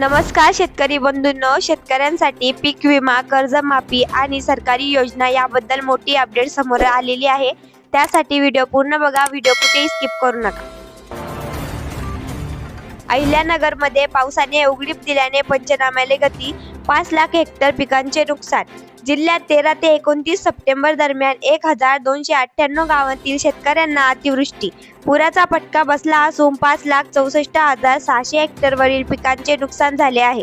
नमस्कार शेतकरी बंधूंनो शेतकऱ्यांसाठी पीक विमा कर्जमाफी आणि सरकारी योजना याबद्दल मोठी अपडेट समोर आलेली आहे. त्यासाठी व्हिडिओ पूर्ण बघा व्हिडिओ कुठेही स्किप करू नका. अहिल्यानगरमध्ये पावसाने उघडीप दिल्याने पंचनाम्याले गती पाच लाख हेक्टर पिकांचे नुकसान. जिल्ह्यात तेरा ते एकोणतीस सप्टेंबर दरम्यान एक हजार दोनशे अठ्ठ्याण्णव गावांतील शेतकऱ्यांना अतिवृष्टी. पुराचा फटका बसला असून पाच लाख चौसष्ट हजार सहाशे हेक्टरवरील पिकांचे नुकसान झाले आहे.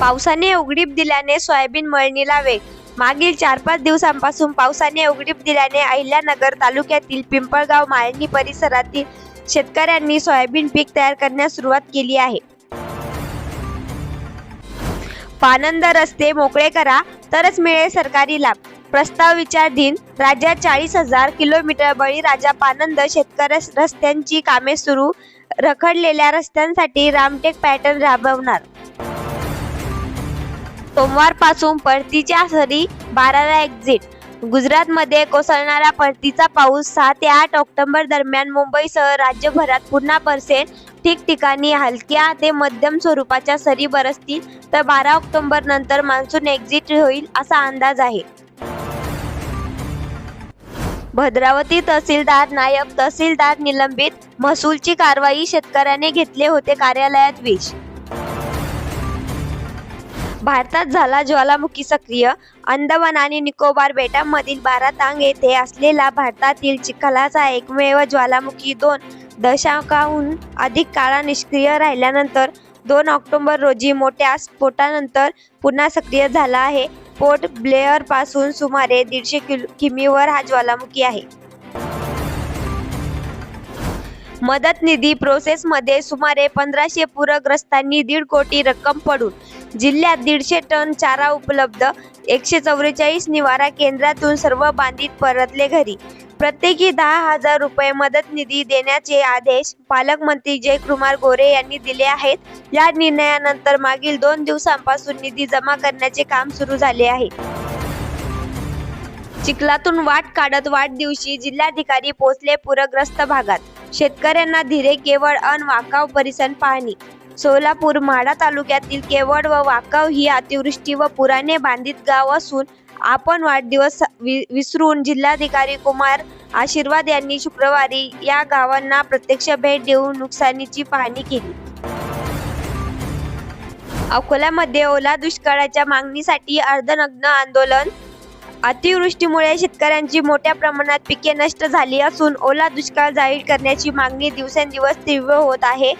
पावसाने उघडीप दिल्याने सोयाबीन मळणीला वेग. मागील चार पाच दिवसांपासून पावसाने उघडीप दिल्याने अहिल्यानगर तालुक्यातील पिंपळगाव माळणी परिसरातील शेतकऱ्यांनी सोयाबीन पीक तयार करण्यास सुरुवात केली आहे. पानंद रस्ते मोकळे करा तरच मिळेल सरकारी लाभ. प्रस्ताव विचारधीन राज्यात चाळीस हजार किलोमीटर बळीराजा पानंद शेतकरी रस्त्यांची कामे सुरू रखडलेल्या रस्त्यांसाठी रामटेक पॅटर्न राबवणार. सोमवारपासून परतीच्या सरी बाराला एक्झिट गुजरातमध्ये कोसळणारा परतीचा पाऊस सहा ते आठ ऑक्टोबर दरम्यान मुंबईसह राज्यभरात पुन्हा बरसेल. ठिकठिकाणी हलक्या ते मध्यम स्वरूपाच्या सरी बरसतील तर बारा ऑक्टोबर नंतर मान्सून एक्झिट होईल असा अंदाज आहे. भद्रावती तहसीलदार नायब तहसीलदार निलंबित महसूलची कारवाई शेतकऱ्याने घेतले होते कार्यालयात विष भारतात झाला ज्वालामुखी सक्रिय. अंदमान आणि निकोबार बेटांमधील बारातांग येथे असलेला भारतातील चिखलाचा एकमेव ज्वालामुखी दोन दशकाहून अधिक काळा निष्क्रिय राहिल्यानंतर दोन ऑक्टोबर रोजी मोठ्या स्फोटानंतर पुन्हा सक्रिय झाला आहे. पोर्ट ब्लेअरपासून सुमारे दीडशे किलो किमीवर हा ज्वालामुखी आहे. मदत निधी प्रोसेसमध्ये सुमारे पंधराशे पूरग्रस्तांनी दीड कोटी रक्कम पडून जिल्ह्यात दीडशे टन चारा उपलब्ध एकशे चौवेचाळीस निवारा केंद्रातून सर्व बांधित परतले घरी. प्रत्येकी दहा हजार रुपये मदत निधी देण्याचे आदेश पालकमंत्री जयकुमार गोरे यांनी दिले आहेत. या निर्णयानंतर मागील दोन दिवसांपासून निधी जमा करण्याचे काम सुरू झाले आहे. चिखलातून वाट काढत वाढदिवशी जिल्हाधिकारी पोहोचले पूरग्रस्त भागात. शेतकऱ्यांना धीरे केवळ अन वाकाव परिसर पाहणी सोलापूर माढा तालुक्यातील केवळ व वाकाव ही अतिवृष्टी व पुराने बांधित गाव असून आपण वाढदिवस वि- विसरून जिल्हाधिकारी कुमार आशीर्वाद यांनी शुक्रवारी या गावांना प्रत्यक्ष भेट देऊन नुकसानीची पाहणी केली. अकोल्यामध्ये ओला दुष्काळाच्या मागणीसाठी अर्धनग्न आंदोलन अतिवृष्टीमुळे शेतकऱ्यांची मोठ्या प्रमाणात पिके नष्ट झाली असून ओला दुष्काळ जाहीर करण्याची मागणी दिवसेंदिवस तीव्र होत आहे.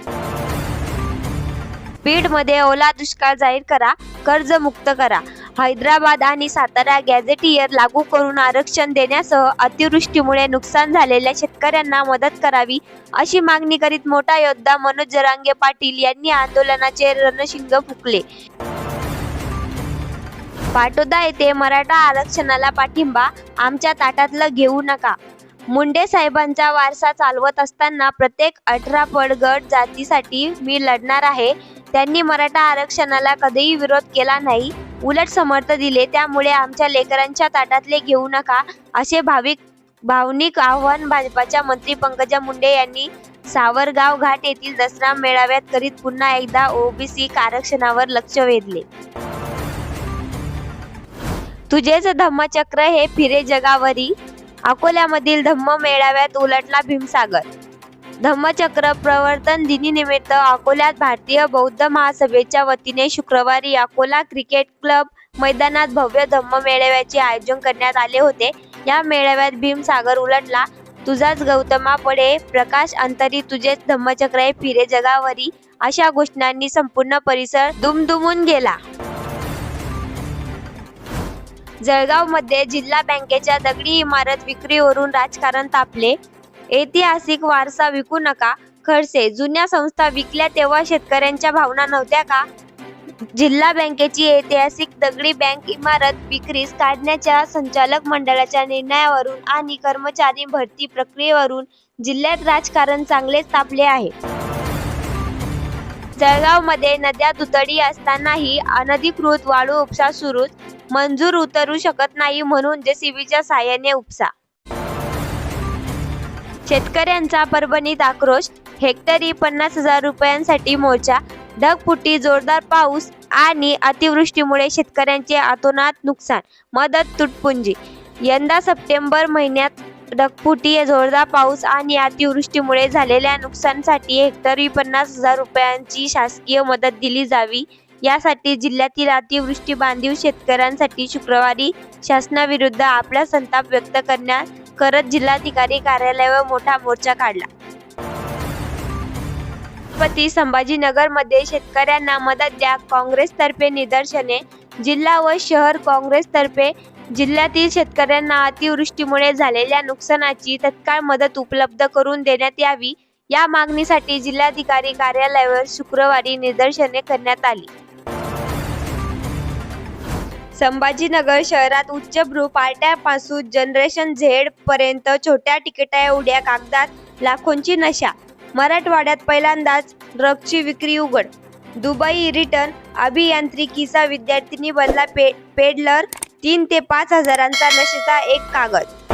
बीडमध्ये ओला दुष्काळ जाहीर करा कर्ज मुक्त करा. हैदराबाद आणि सातारा गॅझेटियर लागू करून आरक्षण देण्यासह अतिवृष्टीमुळे नुकसान झालेल्या शेतकऱ्यांना मदत करावी अशी मागणी करीत मोठा योद्धा मनोज जरांगे पाटील यांनी आंदोलनाचे रणशिंग फुकले. पाटोदा येथे मराठा आरक्षणाला पाठिंबा आमच्या ताटातलं घेऊ नका. मुंडे साहेबांचा वारसा चालवत असताना प्रत्येक अठरा पडगट जातीसाठी मी लढणार आहे. त्यांनी मराठा आरक्षणाला कधीही विरोध केला नाही. उलट समर्थ दिले. त्यामुळे आमच्या लेकरांच्या ताटातले घेऊ नका असे भाविक भावनिक आव्हान भाजपाच्या मंत्री पंकजा मुंडे यांनी सावरगाव घाट येथील दसरा मेळाव्यात करीत पुन्हा एकदा ओबीसी आरक्षणावर लक्ष वेधले. तुझेच धम्मचक्र हे फिरे जगावरी. अकोल्यामधील धम्म मेळाव्यात उलटला भीमसागर. धम्मचक्र प्रवर्तन दिनीनिमित्त अकोल्यात भारतीय बौद्ध महासभेच्या वतीने शुक्रवारी अकोला क्रिकेट क्लब मैदानात भव्य धम्म मेळाव्याचे आयोजन करण्यात आले होते. या मेळाव्यात भीमसागर उलटला. तुझाच गौतमा पडे प्रकाश अंतरी तुझेच धम्मचक्र हे फिरे जगावरी. अशा घोषणांनी संपूर्ण परिसर दुमदुमून गेला. जळगावमध्ये जिल्हा बँकेच्या दगडी इमारत विक्रीवरून राजकारण तापले. ऐतिहासिक वारसा विकू नका खडसे. जुन्या संस्था विकल्या तेव्हा शेतकऱ्यांच्या भावना नव्हत्या का? जिल्हा बँकेची ऐतिहासिक दगडी बँक इमारत विक्रीस काढण्याच्या संचालक मंडळाच्या निर्णयावरून आणि कर्मचारी भरती प्रक्रियेवरून जिल्ह्यात राजकारण चांगलेच तापले आहे. जळगावमध्ये नद्या दुतडी असतानाही अनधिकृत वाळू उपसा सुरूच मंजूर उतरू शकत नाही म्हणून जेसीबीच्या साहाय्याने उपसा. शेतकऱ्यांचा परभणीत आक्रोश हेक्टरी पन्नास हजार रुपयांसाठी मोर्चा ढगफुटी जोरदार पाऊस आणि अतिवृष्टीमुळे शेतकऱ्यांचे अतोनात नुकसान मदत तुटपुंजी. यंदा सप्टेंबर महिन्यात ढगफुटी जोरदार पाऊस आणि अतिवृष्टीमुळे झालेल्या नुकसानीसाठी हेक्टरी पन्नास हजार रुपयांची शासकीय मदत दिली जावी. यासाठी जिल्ह्यातील अतिवृष्टी बांधीव शेतकऱ्यांसाठी शुक्रवारी शासनाविरुद्ध आपला संताप व्यक्त करण्यास करत जिल्हाधिकारी कार्यालयावर मोठा मोर्चा काढला. छत्रपती संभाजीनगरमध्ये शेतकऱ्यांना मदत द्या. काँग्रेसतर्फे निदर्शने जिल्हा व शहर काँग्रेसतर्फे जिल्ह्यातील शेतकऱ्यांना अतिवृष्टीमुळे झालेल्या नुकसानाची तत्काळ मदत उपलब्ध करून देण्यात यावी या मागणीसाठी जिल्हाधिकारी कार्यालयावर शुक्रवारी निदर्शने करण्यात आली. संभाजीनगर शहरात उच्चभ्रू पार्ट्यापासून जनरेशन झेड पर्यंत छोट्या तिकिटा एवढ्या कागदात लाखोंची नशा. मराठवाड्यात पहिल्यांदाच ड्रगची विक्री उघड दुबई रिटर्न अभियांत्रिकीचा विद्यार्थिनी बनला पे पेडलर तीन ते पाच हजारांचा नशेचा एक कागद.